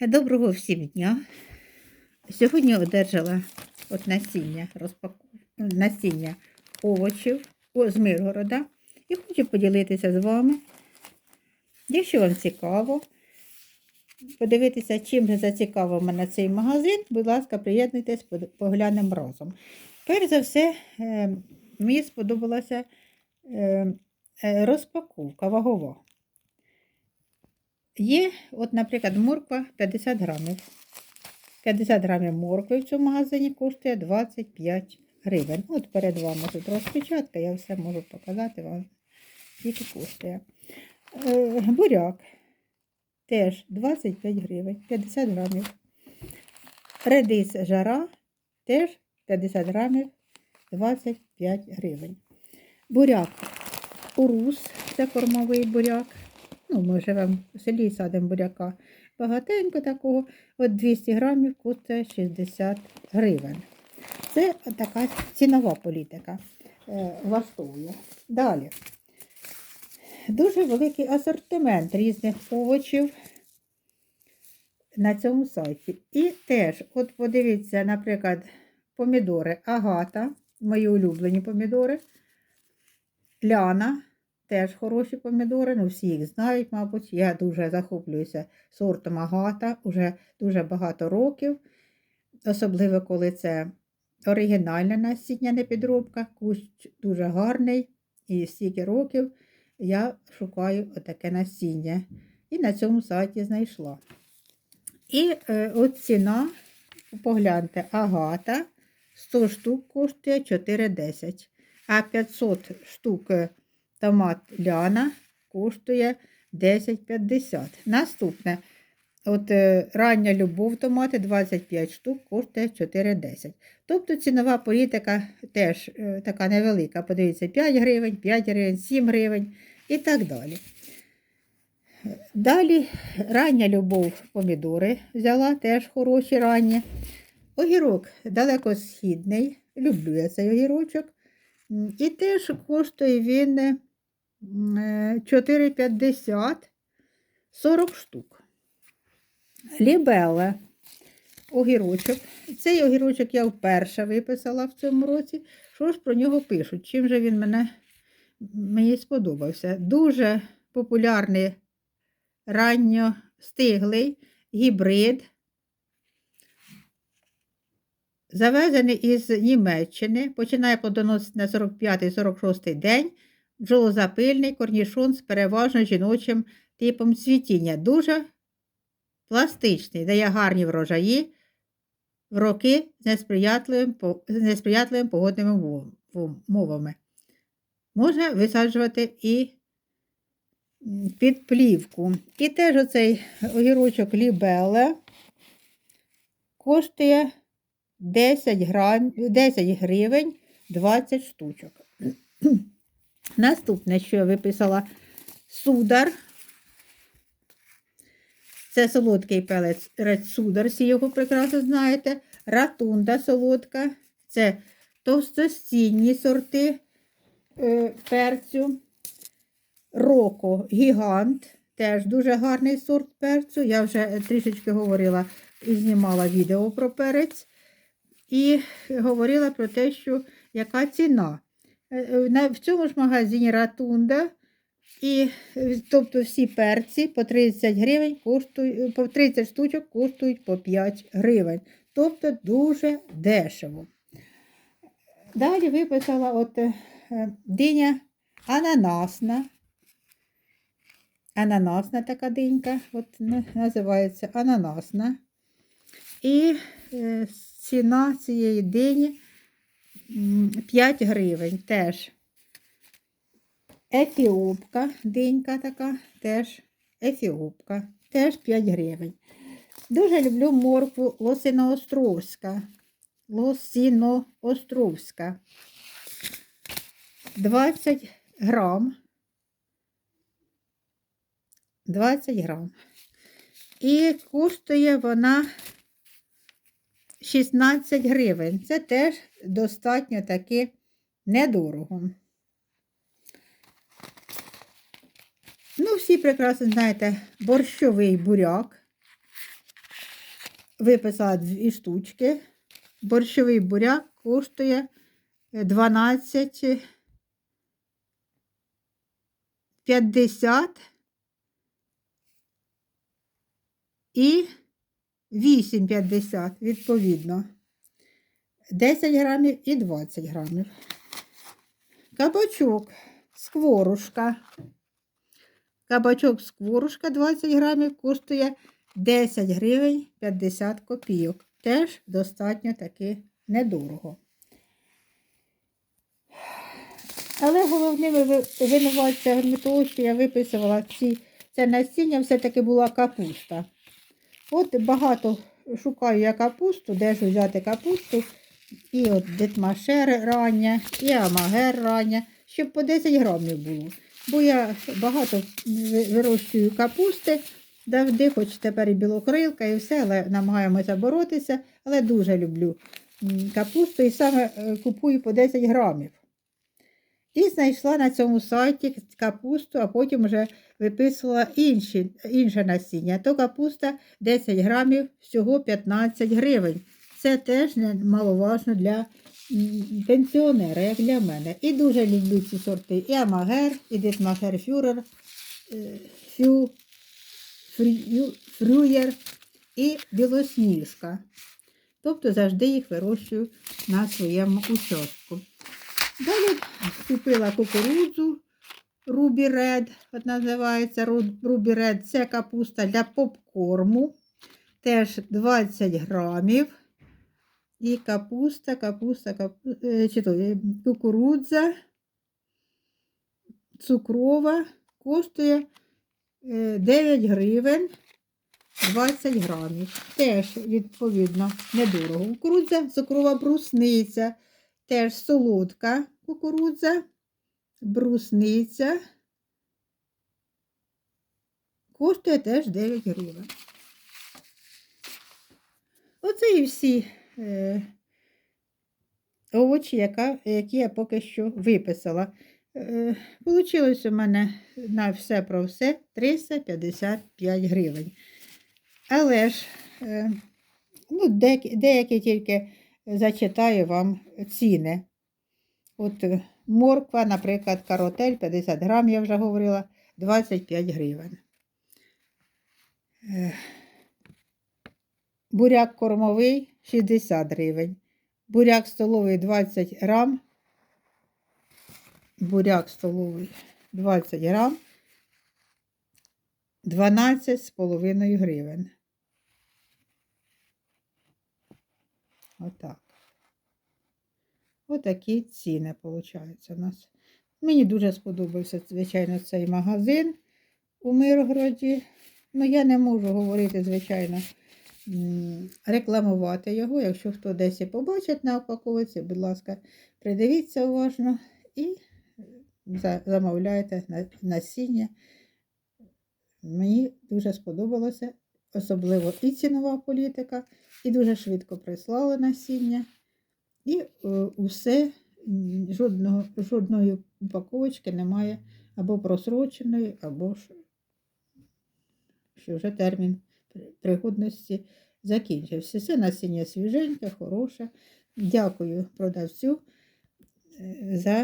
Доброго всім дня. Сьогодні одержала от насіння, розпаку... насіння овочів з Миргорода і хочу поділитися з вами. Якщо вам цікаво, подивитися, чим зацікавив мене цей магазин, будь ласка, приєднуйтесь, поглянемо разом. Перш за все, е, мені сподобалася е, е, розпаковка вагова. Є, от, наприклад, морква 50 грамів. 50 грамів моркви в цьому магазині коштує 25 гривень. От перед вами тут розпечатка, я все можу показати вам, скільки коштує. Е, буряк теж 25 гривень, 50 грамів. Редис жара теж 50 грамів, 25 гривень. Буряк урус, це кормовий буряк. Ну, ми живемо в селі садимо буряка. Багатенько такого. От 200 грамів коштує 60 гривень. Це така цінова політика е, влаштовує. Далі. Дуже великий асортимент різних овочів на цьому сайті. І теж, от подивіться, наприклад, помідори Агата, мої улюблені помідори, Ляна. Теж хороші помідори, ну всі їх знають, мабуть. Я дуже захоплююся сортом агата уже дуже багато років, особливо коли це оригінальна насіння не підробка, кущ дуже гарний. І стільки років я шукаю отаке насіння. І на цьому сайті знайшла. І е, от ціна, погляньте, агата 100 штук коштує 4,10, а 500 штук е, томат Ляна коштує 10,50. Наступне. От е, рання любов томати 25 штук коштує 4,10. Тобто цінова політика теж е, така невелика. Подивіться, 5 гривень, 5 гривень, 7 гривень і так далі. Далі рання любов помідори взяла, теж хороші ранні. Огірок далекосхідний, люблю я цей огірочок. І теж коштує він е, 4,50 40 штук. Лібеле огірочок. Цей огірочок я вперше виписала в цьому році. Що ж про нього пишуть? Чим же він мене, мені сподобався? Дуже популярний ранньостиглий гібрид, завезений із Німеччини, починає плодоносити на 45-46 день, бджолозапильний корнішон з переважно жіночим типом цвітіння. Дуже пластичний, дає гарні врожаї в роки з несприятливим, з несприятливими погодними мов- мов- мовами. Можна висаджувати і під плівку. І теж оцей огірочок лібеле коштує 10, грам, 10 гривень 20 штучок. Наступне, що я виписала, судар. Це солодкий пелець судар, всі його прекрасно знаєте. Ратунда солодка. Це товстостінні сорти е, перцю. Роко гігант. Теж дуже гарний сорт перцю. Я вже трішечки говорила і знімала відео про перець. І говорила про те, що яка ціна. Е, е, В цьому ж магазині Ратунда і е, тобто всі перці по 30 гривень коштують, по 30 штучок коштують по 5 гривень. Тобто дуже дешево. Далі виписала от диня ананасна. Ананасна така динька, от називається ананасна. І ціна цієї дині 5 гривень теж. Ефіопка, динька така, теж ефіопка, теж 5 гривень. Дуже люблю моркву лосиноостровська. Лосиноостровська. 20 грам. 20 грам. І коштує вона 16 гривень. Це теж достатньо таки недорого. Ну, всі прекрасно знаєте, борщовий буряк. виписала дві штучки. Борщовий буряк коштує 12 50 і 8,50 відповідно. 10 грамів і 20 грамів. Кабачок, скворушка. Кабачок скворушка 20 грамів коштує 10 гривень 50 копійок. Теж достатньо таки недорого. Але головними ви- винуватцями того, що я виписувала ці, це насіння, все-таки була капуста. От багато шукаю я капусту, де ж взяти капусту. І от детмашер рання, і амагер рання, щоб по 10 грамів було. Бо я багато вирощую капусти, завжди, хоч тепер і білокрилка, і все, але намагаємося боротися. Але дуже люблю капусту і саме е, купую по 10 грамів. І знайшла на цьому сайті капусту, а потім вже виписувала інші, інше насіння. То капуста 10 грамів, всього 15 гривень. Це теж немаловажно для пенсіонера, як для мене. І дуже люблю ці сорти. І Амагер, і Дитмагер Фюрер, е, Фю, Фрю, Фрюєр і Білосніжка. Тобто завжди їх вирощую на своєму участку. Далі купила кукурудзу Ruby Red, от називається Ru- Ruby Red. Це капуста для попкорму. Теж 20 грамів. І капуста, капуста, капуста, чи то, е, кукурудза цукрова коштує е, 9 гривень 20 грамів. Теж, відповідно, недорого. Кукурудза, цукрова брусниця, теж солодка кукурудза, брусниця. Коштує теж 9 гривень. Оце і всі е, овочі, яка, які я поки що виписала. Е, Получилось у мене на все про все 355 гривень. Але ж е, ну, деякі, деякі тільки зачитаю вам ціни. От е, морква, наприклад, каротель 50 грам, я вже говорила, 25 гривень. Буряк кормовий 60 гривень. Буряк столовий 20 грам. Буряк столовий 20 грам. 12,5 гривень. Отак. Отакі ціни, виходить, у нас. Мені дуже сподобався, звичайно, цей магазин у Миргороді. Ну, я не можу говорити, звичайно, рекламувати його. Якщо хто десь побачить на упаковці, будь ласка, придивіться уважно і замовляйте на- насіння. Мені дуже сподобалося, особливо і цінова політика, і дуже швидко прислали насіння. І е, усе, жодного, жодної упаковочки немає або просроченої, або ж, що вже термін пригодності закінчився. Все насіння свіженьке, хороше. Дякую продавцю е, за